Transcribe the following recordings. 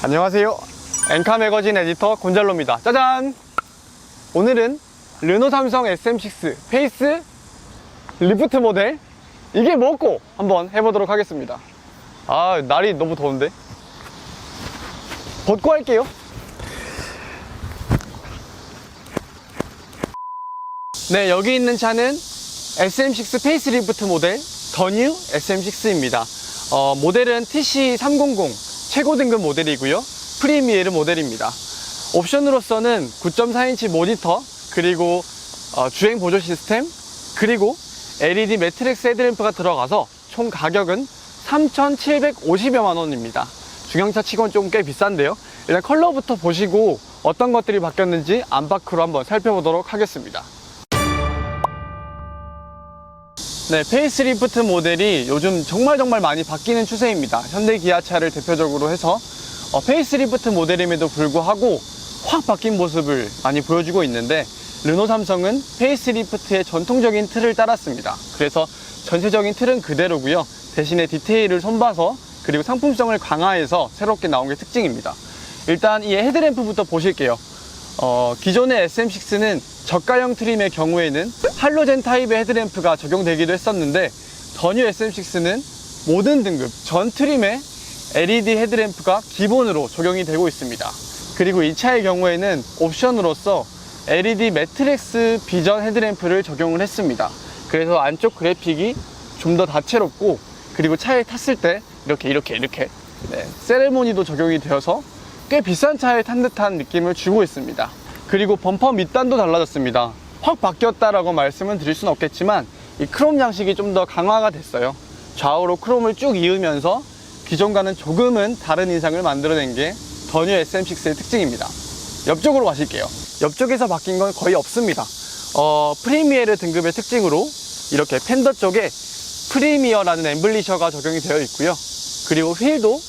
안녕하세요. 엔카 매거진 에디터 곤잘로입니다. 짜잔! 오늘은 르노 삼성 SM6 페이스 리프트 모델 이게 뭐고 한번 해보도록 하겠습니다. 아 날이 너무 더운데 벗고 할게요. 네 여기 있는 차는 SM6 페이스 리프트 모델 더뉴 SM6입니다. 어, 모델은 TC300 최고 등급 모델이고요. 프리미에르 모델입니다. 옵션으로서는 9.4인치 모니터, 그리고 어, 주행 보조 시스템, 그리고 LED 매트릭스 헤드램프가 들어가서 총 가격은 3,750여만 원입니다. 중형차 치고는 조금 꽤 비싼데요. 일단 컬러부터 보시고 어떤 것들이 바뀌었는지 안팎으로 한번 살펴보도록 하겠습니다. 네, 페이스리프트 모델이 요즘 정말 정말 많이 바뀌는 추세입니다. 현대 기아차를 대표적으로 해서 어, 페이스리프트 모델임에도 불구하고 확 바뀐 모습을 많이 보여주고 있는데 르노 삼성은 페이스리프트의 전통적인 틀을 따랐습니다. 그래서 전체적인 틀은 그대로고요. 대신에 디테일을 손봐서 그리고 상품성을 강화해서 새롭게 나온 게 특징입니다. 일단 이 헤드램프부터 보실게요. 어, 기존의 SM6는 저가형 트림의 경우에는 할로젠 타입의 헤드램프가 적용되기도 했었는데 더뉴 SM6는 모든 등급 전 트림에 LED 헤드램프가 기본으로 적용이 되고 있습니다. 그리고 이 차의 경우에는 옵션으로서 LED 매트렉스 비전 헤드램프를 적용을 했습니다. 그래서 안쪽 그래픽이 좀 더 다채롭고 그리고 차에 탔을 때 이렇게 이렇게 이렇게 네, 세레모니도 적용이 되어서 꽤 비싼 차에 탄 듯한 느낌을 주고 있습니다. 그리고 범퍼 밑단도 달라졌습니다. 확 바뀌었다라고 말씀은 드릴 수는 없겠지만 이 크롬 양식이 좀 더 강화가 됐어요. 좌우로 크롬을 쭉 이으면서 기존과는 조금은 다른 인상을 만들어낸 게 더뉴 SM6의 특징입니다. 옆쪽으로 가실게요. 옆쪽에서 바뀐 건 거의 없습니다. 어, 프리미에르 등급의 특징으로 이렇게 팬더 쪽에 프리미어라는 엠블리셔가 적용이 되어 있고요. 그리고 휠도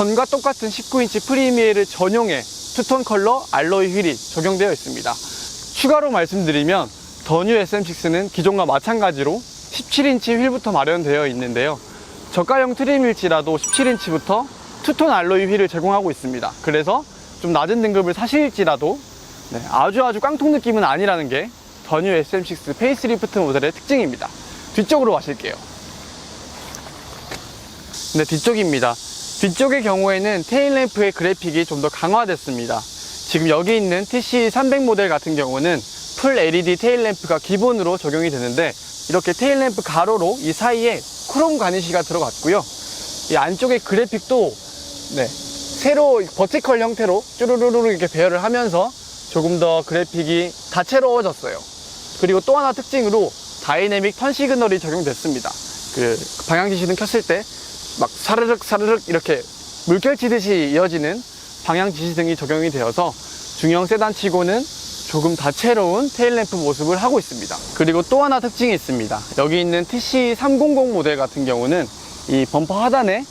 전과 똑같은 19인치 프리미에르 전용의 투톤 컬러 알로이 휠이 적용되어 있습니다. 추가로 말씀드리면 더뉴 SM6는 기존과 마찬가지로 17인치 휠부터 마련되어 있는데요. 저가형 트림일지라도 17인치부터 투톤 알로이 휠을 제공하고 있습니다. 그래서 좀 낮은 등급을 사실지라도 네, 아주 아주 깡통 느낌은 아니라는 게 더뉴 SM6 페이스리프트 모델의 특징입니다. 뒤쪽으로 가실게요. 네, 뒤쪽입니다. 뒤쪽의 경우에는 테일램프의 그래픽이 좀 더 강화됐습니다. 지금 여기 있는 TC300 모델 같은 경우는 풀 LED 테일램프가 기본으로 적용이 되는데 이렇게 테일램프 가로로 이 사이에 크롬 가니시가 들어갔고요. 이 안쪽의 그래픽도 네, 새로 버티컬 형태로 쭈루루루 이렇게 배열을 하면서 조금 더 그래픽이 다채로워졌어요. 그리고 또 하나 특징으로 다이내믹 턴 시그널이 적용됐습니다. 그 방향 지시등 켰을 때 막 사르륵 사르륵 이렇게 물결 치듯이 이어지는 방향 지시등이 적용이 되어서 중형 세단치고는 조금 다채로운 테일램프 모습을 하고 있습니다. 그리고 또 하나 특징이 있습니다. 여기 있는 TC300 모델 같은 경우는 이 범퍼 하단에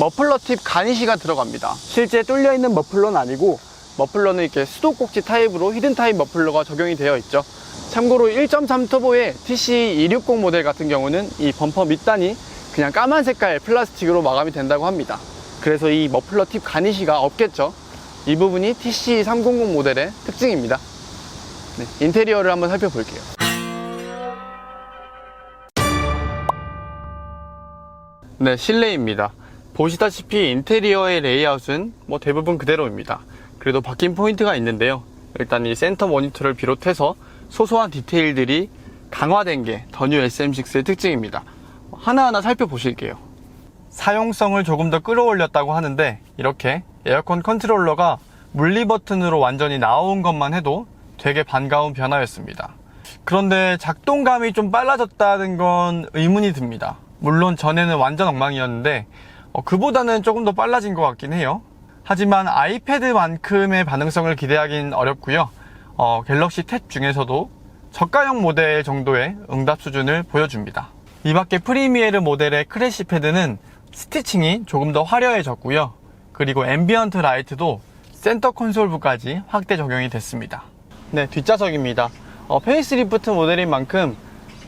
머플러 팁 가니시가 들어갑니다. 실제 뚫려 있는 머플러는 아니고 머플러는 이렇게 수도꼭지 타입으로 히든 타입 머플러가 적용이 되어 있죠. 참고로 1.3 터보의 TC260 모델 같은 경우는 이 범퍼 밑단이 그냥 까만 색깔 플라스틱으로 마감이 된다고 합니다. 그래서 이 머플러 팁 가니시가 없겠죠. 이 부분이 TC300 모델의 특징입니다. 네, 인테리어를 한번 살펴볼게요. 네, 실내입니다. 보시다시피 인테리어의 레이아웃은 뭐 대부분 그대로입니다. 그래도 바뀐 포인트가 있는데요. 일단 이 센터 모니터를 비롯해서 소소한 디테일들이 강화된 게 더뉴 SM6의 특징입니다. 하나하나 살펴보실게요. 사용성을 조금 더 끌어올렸다고 하는데 이렇게 에어컨 컨트롤러가 물리 버튼으로 완전히 나온 것만 해도 되게 반가운 변화였습니다. 그런데 작동감이 좀 빨라졌다는 건 의문이 듭니다. 물론 전에는 완전 엉망이었는데 어, 그보다는 조금 더 빨라진 것 같긴 해요. 하지만 아이패드만큼의 반응성을 기대하긴 어렵고요. 어, 갤럭시 탭 중에서도 저가형 모델 정도의 응답 수준을 보여줍니다. 이 밖에 프리미에르 모델의 크래시 패드는 스티칭이 조금 더 화려해졌고요. 그리고 앰비언트 라이트도 센터 콘솔부까지 확대 적용이 됐습니다. 네, 뒷좌석입니다. 어, 페이스리프트 모델인 만큼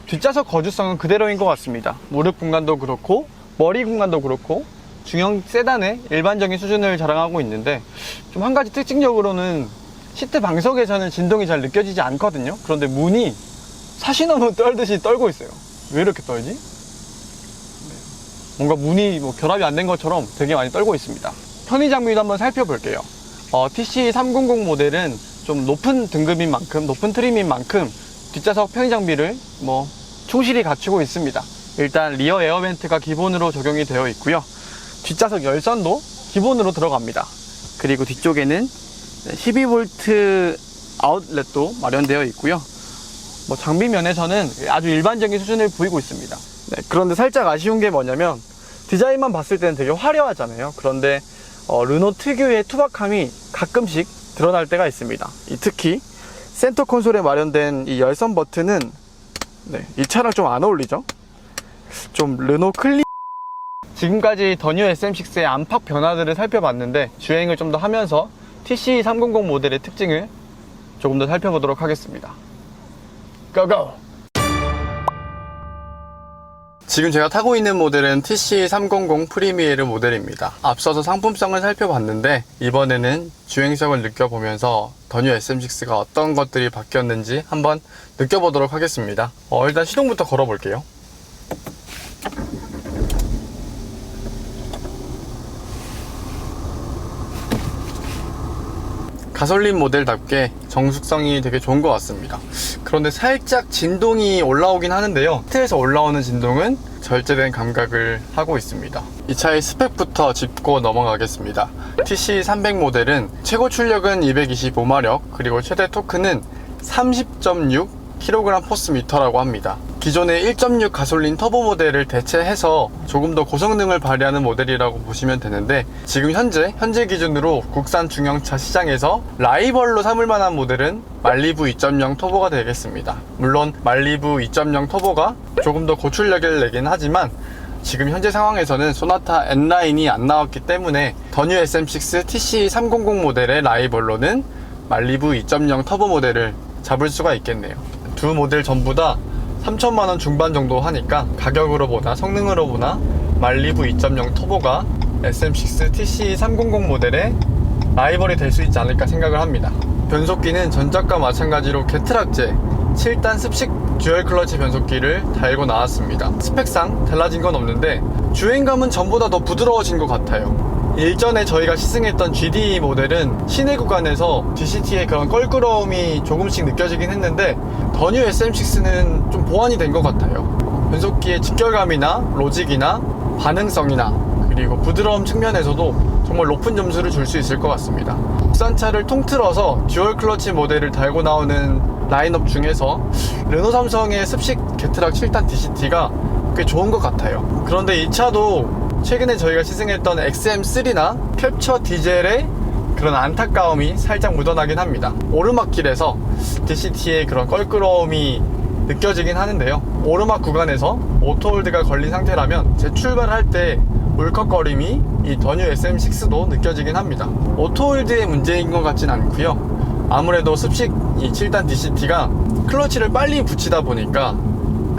뒷좌석 거주성은 그대로인 것 같습니다. 무릎 공간도 그렇고 머리 공간도 그렇고 중형 세단의 일반적인 수준을 자랑하고 있는데 좀 한 가지 특징적으로는 시트 방석에서는 진동이 잘 느껴지지 않거든요. 그런데 문이 사시나무 떨듯이 떨고 있어요. 왜 이렇게 떨지? 뭔가 문이 뭐 결합이 안 된 것처럼 되게 많이 떨고 있습니다. 편의 장비도 한번 살펴볼게요. 어, TC300 모델은 좀 높은 등급인 만큼, 높은 트림인 만큼 뒷좌석 편의 장비를 뭐 충실히 갖추고 있습니다. 일단 리어 에어벤트가 기본으로 적용이 되어 있고요. 뒷좌석 열선도 기본으로 들어갑니다. 그리고 뒤쪽에는 12V 아웃렛도 마련되어 있고요. 뭐 장비 면에서는 아주 일반적인 수준을 보이고 있습니다. 네, 그런데 살짝 아쉬운 게 뭐냐면 디자인만 봤을 때는 되게 화려하잖아요. 그런데 어, 르노 특유의 투박함이 가끔씩 드러날 때가 있습니다. 이 특히 센터 콘솔에 마련된 이 열선 버튼은 네, 이 차랑 좀 안 어울리죠? 좀 르노 클리 지금까지 더뉴 SM6의 안팎 변화들을 살펴봤는데 주행을 좀 더 하면서 TC300 모델의 특징을 조금 더 살펴보도록 하겠습니다. 고고! 지금 제가 타고 있는 모델은 TC300 프리미에르 모델입니다. 앞서서 상품성을 살펴봤는데 이번에는 주행성을 느껴보면서 더뉴 SM6가 어떤 것들이 바뀌었는지 한번 느껴보도록 하겠습니다. 어, 일단 시동부터 걸어볼게요. 가솔린 모델답게 정숙성이 되게 좋은 것 같습니다. 그런데 살짝 진동이 올라오긴 하는데요. 시트에서 올라오는 진동은 절제된 감각을 하고 있습니다. 이 차의 스펙부터 짚고 넘어가겠습니다. TC300 모델은 최고 출력은 225마력, 그리고 최대 토크는 30.6 kg 포스미터라고 합니다. 기존의 1.6 가솔린 터보 모델을 대체해서 조금 더 고성능을 발휘하는 모델이라고 보시면 되는데 지금 현재 현재 기준으로 국산 중형차 시장에서 라이벌로 삼을 만한 모델은 말리부 2.0 터보가 되겠습니다. 물론 말리부 2.0 터보가 조금 더 고출력을 내긴 하지만 지금 현재 상황에서는 소나타 N9이 안 나왔기 때문에 더뉴 SM6 TC300 모델의 라이벌로는 말리부 2.0 터보 모델을 잡을 수가 있겠네요. 두 모델 전부 다 3천만원 중반 정도 하니까 가격으로 보나 성능으로 보나 말리부 2.0 터보가 SM6 TC300 모델의 라이벌이 될 수 있지 않을까 생각을 합니다. 변속기는 전작과 마찬가지로 게트락제 7단 습식 듀얼 클러치 변속기를 달고 나왔습니다. 스펙상 달라진 건 없는데 주행감은 전보다 더 부드러워진 것 같아요. 일전에 저희가 시승했던 GD 모델은 시내 구간에서 DCT의 그런 껄끄러움이 조금씩 느껴지긴 했는데 더 뉴 SM6는 좀 보완이 된 것 같아요. 변속기의 직결감이나 로직이나 반응성이나 그리고 부드러움 측면에서도 정말 높은 점수를 줄 수 있을 것 같습니다. 국산차를 통틀어서 듀얼 클러치 모델을 달고 나오는 라인업 중에서 르노 삼성의 습식 게트락 7단 DCT가 꽤 좋은 것 같아요. 그런데 이 차도 최근에 저희가 시승했던 XM3나 캡처 디젤의 그런 안타까움이 살짝 묻어나긴 합니다. 오르막길에서 DCT의 그런 껄끄러움이 느껴지긴 하는데요. 오르막 구간에서 오토홀드가 걸린 상태라면 재출발할 때 울컥거림이 이 더뉴 SM6도 느껴지긴 합니다. 오토홀드의 문제인 것 같진 않고요. 아무래도 습식 이 7단 DCT가 클러치를 빨리 붙이다 보니까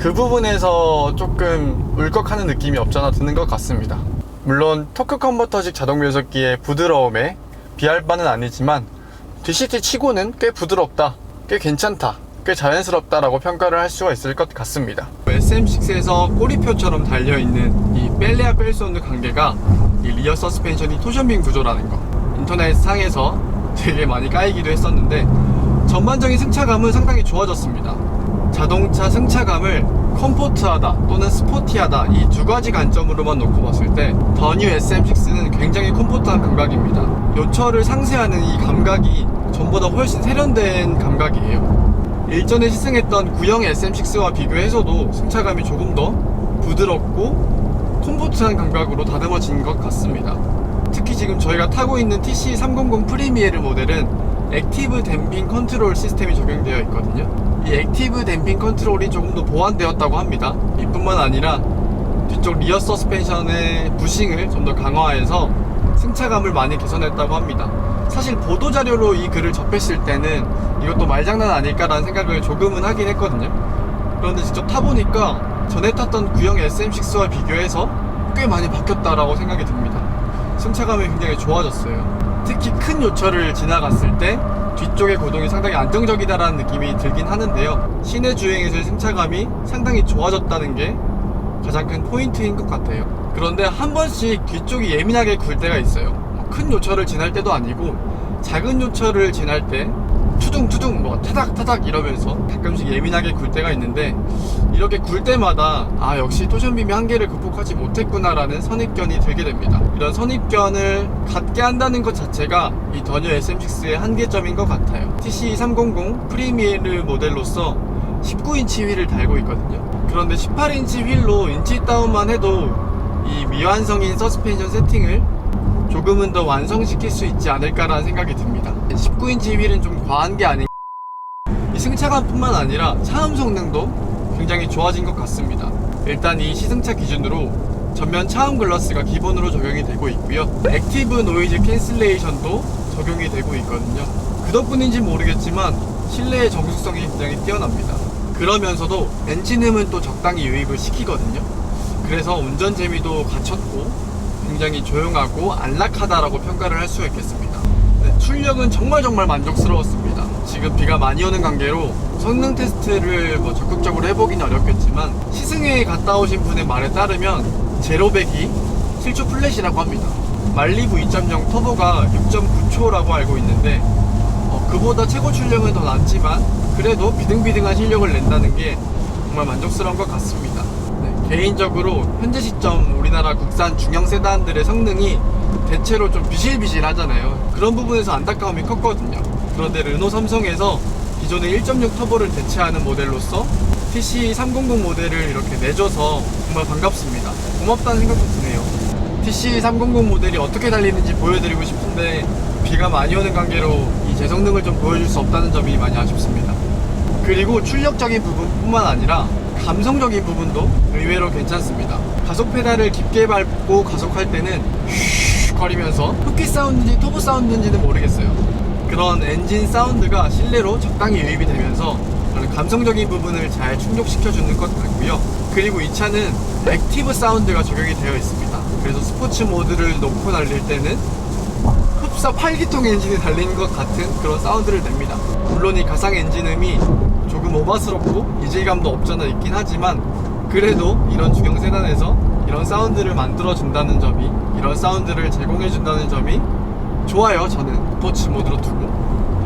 그 부분에서 조금 울컥하는 느낌이 없잖아 드는 것 같습니다. 물론 토크 컨버터식 자동 변속기의 부드러움에 비할 바는 아니지만 DCT 치고는 꽤 부드럽다, 꽤 괜찮다, 꽤 자연스럽다라고 평가를 할 수가 있을 것 같습니다. SM6에서 꼬리표처럼 달려있는 이 뺄래야 뺄수 없는 관계가 이 리어 서스펜션이 토션빔 구조라는 거. 인터넷 상에서 되게 많이 까이기도 했었는데 전반적인 승차감은 상당히 좋아졌습니다. 자동차 승차감을 컴포트하다 또는 스포티하다 이 두 가지 관점으로만 놓고 봤을 때 더뉴 SM6는 굉장히 컴포트한 감각입니다. 요철을 상쇄하는 이 감각이 전보다 훨씬 세련된 감각이에요. 일전에 시승했던 구형 SM6와 비교해서도 승차감이 조금 더 부드럽고 컴포트한 감각으로 다듬어진 것 같습니다. 특히 지금 저희가 타고 있는 TC300 프리미에르 모델은 액티브 댐핑 컨트롤 시스템이 적용되어 있거든요. 이 액티브 댐핑 컨트롤이 조금 더 보완되었다고 합니다. 이뿐만 아니라 뒤쪽 리어 서스펜션의 부싱을 좀 더 강화해서 승차감을 많이 개선했다고 합니다. 사실 보도 자료로 이 글을 접했을 때는 이것도 말장난 아닐까라는 생각을 조금은 하긴 했거든요. 그런데 직접 타보니까 전에 탔던 구형 SM6와 비교해서 꽤 많이 바뀌었다라고 생각이 듭니다. 승차감이 굉장히 좋아졌어요. 특히 큰 요철을 지나갔을 때 뒤쪽의 고동이 상당히 안정적이다라는 느낌이 들긴 하는데요. 시내 주행에서의 승차감이 상당히 좋아졌다는 게 가장 큰 포인트인 것 같아요. 그런데 한 번씩 뒤쪽이 예민하게 굴 때가 있어요. 뭐큰 요철을 지날 때도 아니고 작은 요철을 지날 때 투둥투둥 뭐 타닥타닥 이러면서 가끔씩 예민하게 굴 때가 있는데 이렇게 굴 때마다 아 역시 토션빔이 한계를 극복하지 못했구나라는 선입견이 들게 됩니다. 이런 선입견을 갖게 한다는 것 자체가 이 더뉴 SM6의 한계점인 것 같아요. TC300 프리미에르 모델로서 19인치 휠을 달고 있거든요. 그런데 18인치 휠로 인치 다운만 해도 이 미완성인 서스펜션 세팅을 조금은 더 완성시킬 수 있지 않을까라는 생각이 듭니다. 19인치 휠은 좀 과한 게 아닌가. 이 승차감뿐만 아니라 차음 성능도 굉장히 좋아진 것 같습니다. 일단 이 시승차 기준으로 전면 차음 글라스가 기본으로 적용이 되고 있고요. 액티브 노이즈 캔슬레이션도 적용이 되고 있거든요. 그 덕분인지 모르겠지만 실내의 정숙성이 굉장히 뛰어납니다. 그러면서도 엔진음은 또 적당히 유입을 시키거든요. 그래서 운전 재미도 갖췄고 굉장히 조용하고 안락하다라고 평가를 할 수가 있겠습니다. 네, 출력은 정말 정말 만족스러웠습니다. 지금 비가 많이 오는 관계로 성능 테스트를 뭐 적극적으로 해보긴 어렵겠지만 시승회에 갔다 오신 분의 말에 따르면 제로백이 7초 플랫이라고 합니다. 말리부 2.0 터보가 6.9초라고 알고 있는데 어, 그보다 최고 출력은 더 낮지만 그래도 비등비등한 실력을 낸다는 게 정말 만족스러운 것 같습니다. 네, 개인적으로 현재 시점 우리나라 국산 중형 세단들의 성능이 대체로 좀 비실비실하잖아요. 그런 부분에서 안타까움이 컸거든요. 그런데 르노 삼성에서 기존의 1.6 터보를 대체하는 모델로서 TC300 모델을 이렇게 내줘서 정말 반갑습니다. 고맙다는 생각도 드네요. TC300 모델이 어떻게 달리는지 보여드리고 싶은데 비가 많이 오는 관계로 이 제성능을 좀 보여줄 수 없다는 점이 많이 아쉽습니다. 그리고 출력적인 부분뿐만 아니라 감성적인 부분도 의외로 괜찮습니다. 가속 페달을 깊게 밟고 가속할 때는 휘 거리면서 흡기 사운드인지 터보 사운드인지는 모르겠어요. 그런 엔진 사운드가 실내로 적당히 유입이 되면서 감성적인 부분을 잘 충족시켜주는 것 같고요. 그리고 이 차는 액티브 사운드가 적용이 되어 있습니다. 그래서 스포츠 모드를 놓고 달릴 때는 흡사 8기통 엔진이 달리는 것 같은 그런 사운드를 냅니다. 물론 이 가상 엔진음이 조금 오바스럽고 이질감도 없잖아 있긴 하지만 그래도 이런 중형 세단에서 이런 사운드를 만들어 준다는 점이 이런 사운드를 제공해 준다는 점이 좋아요 저는. 스포츠 모드로 두고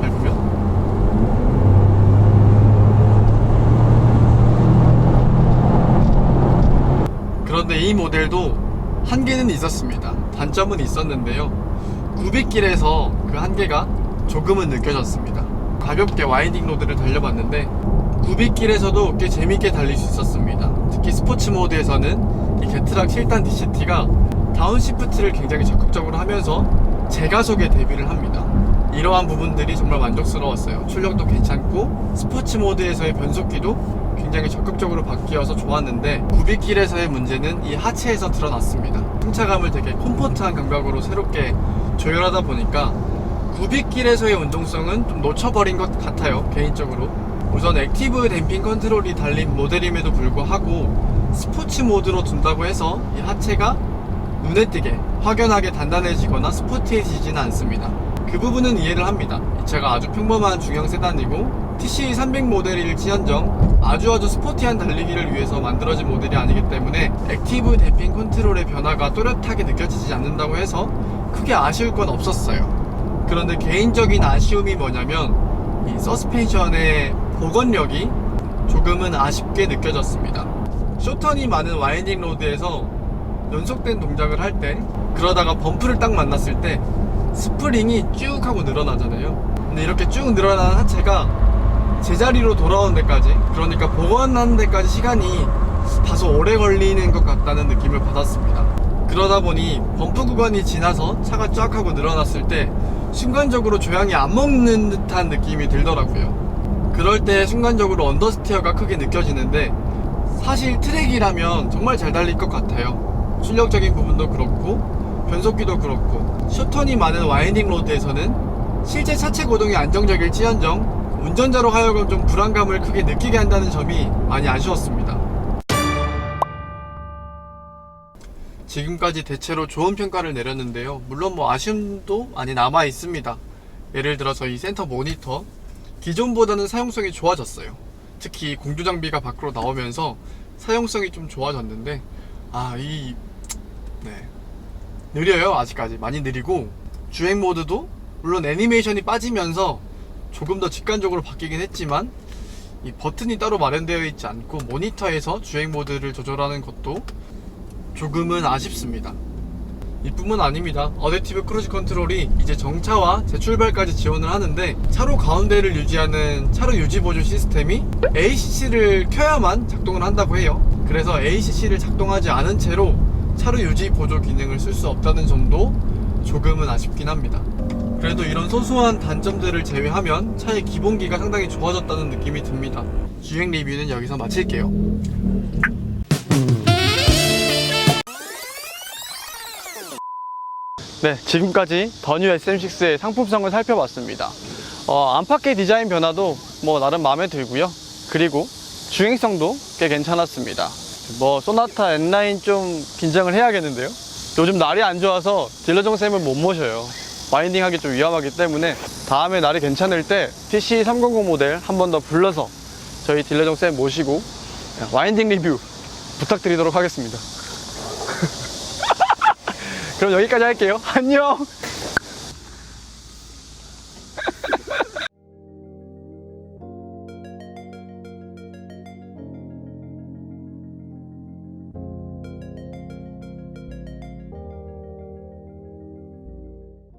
밟으면. 그런데 이 모델도 한계는 있었습니다. 단점은 있었는데요. 900길에서 그 한계가 조금은 느껴졌습니다. 가볍게 와인딩 로드를 달려봤는데 900길에서도 꽤 재밌게 달릴 수 있었습니다 특히 스포츠 모드에서는 이 게트락 7단 DCT가 다운시프트를 굉장히 적극적으로 하면서 제가속에 대비를 합니다. 이러한 부분들이 정말 만족스러웠어요. 출력도 괜찮고 스포츠 모드에서의 변속기도 굉장히 적극적으로 바뀌어서 좋았는데 900길에서의 문제는 이 하체에서 드러났습니다. 승차감을 되게 컴포트한 감각으로 새롭게 조율하다 보니까 900길에서의 운동성은 좀 놓쳐버린 것 같아요. 개인적으로. 우선 액티브 댐핑 컨트롤이 달린 모델임에도 불구하고 스포츠 모드로 둔다고 해서 이 하체가 눈에 띄게 확연하게 단단해지거나 스포티해지지는 않습니다. 그 부분은 이해를 합니다. 이 차가 아주 평범한 중형 세단이고 TC300 모델일지언정 아주 아주 스포티한 달리기를 위해서 만들어진 모델이 아니기 때문에 액티브 댐핑 컨트롤의 변화가 또렷하게 느껴지지 않는다고 해서 크게 아쉬울 건 없었어요. 그런데 개인적인 아쉬움이 뭐냐면 이 서스펜션의 복원력이 조금은 아쉽게 느껴졌습니다. 쇼턴이 많은 와인딩 로드에서 연속된 동작을 할 때 그러다가 범프를 딱 만났을 때 스프링이 쭉 하고 늘어나잖아요. 근데 이렇게 쭉 늘어나는 하체가 제자리로 돌아오는 데까지 그러니까 복원하는 데까지 시간이 다소 오래 걸리는 것 같다는 느낌을 받았습니다. 그러다 보니 범프 구간이 지나서 차가 쫙 하고 늘어났을 때 순간적으로 조향이 안 먹는 듯한 느낌이 들더라고요 그럴 때 순간적으로 언더스티어가 크게 느껴지는데 사실 트랙이라면 정말 잘 달릴 것 같아요 출력적인 부분도 그렇고 변속기도 그렇고 슈턴이 많은 와인딩 로드에서는 실제 차체 고동이 안정적일지언정 운전자로 하여금 좀 불안감을 크게 느끼게 한다는 점이 많이 아쉬웠습니다. 지금까지 대체로 좋은 평가를 내렸는데요. 물론 뭐 아쉬움도 많이 남아 있습니다. 예를 들어서 이 센터 모니터 기존보다는 사용성이 좋아졌어요. 특히 공조 장비가 밖으로 나오면서 사용성이 좀 좋아졌는데 아이 네. 느려요 아직까지 많이 느리고 주행 모드도 물론 애니메이션이 빠지면서 조금 더 직관적으로 바뀌긴 했지만 이 버튼이 따로 마련되어 있지 않고 모니터에서 주행 모드를 조절하는 것도 조금은 아쉽습니다. 이뿐만 아닙니다. 어댑티브 크루즈 컨트롤이 이제 정차와 재출발까지 지원을 하는데 차로 가운데를 유지하는 차로 유지 보조 시스템이 ACC를 켜야만 작동을 한다고 해요. 그래서 ACC를 작동하지 않은 채로 차로 유지 보조 기능을 쓸 수 없다는 점도 조금은 아쉽긴 합니다. 그래도 이런 소소한 단점들을 제외하면 차의 기본기가 상당히 좋아졌다는 느낌이 듭니다. 주행 리뷰는 여기서 마칠게요. 네, 지금까지 더뉴 SM6의 상품성을 살펴봤습니다. 어, 안팎의 디자인 변화도 뭐 나름 마음에 들고요. 그리고 주행성도 꽤 괜찮았습니다. 뭐 소나타 N9 좀 긴장을 해야겠는데요. 요즘 날이 안 좋아서 딜러 정 쌤을 못 모셔요. 와인딩 하기 좀 위험하기 때문에 다음에 날이 괜찮을 때 TC300 모델 한 번 더 불러서 저희 딜러 정 쌤 모시고 와인딩 리뷰 부탁드리도록 하겠습니다. 그럼 여기까지 할게요. 안녕!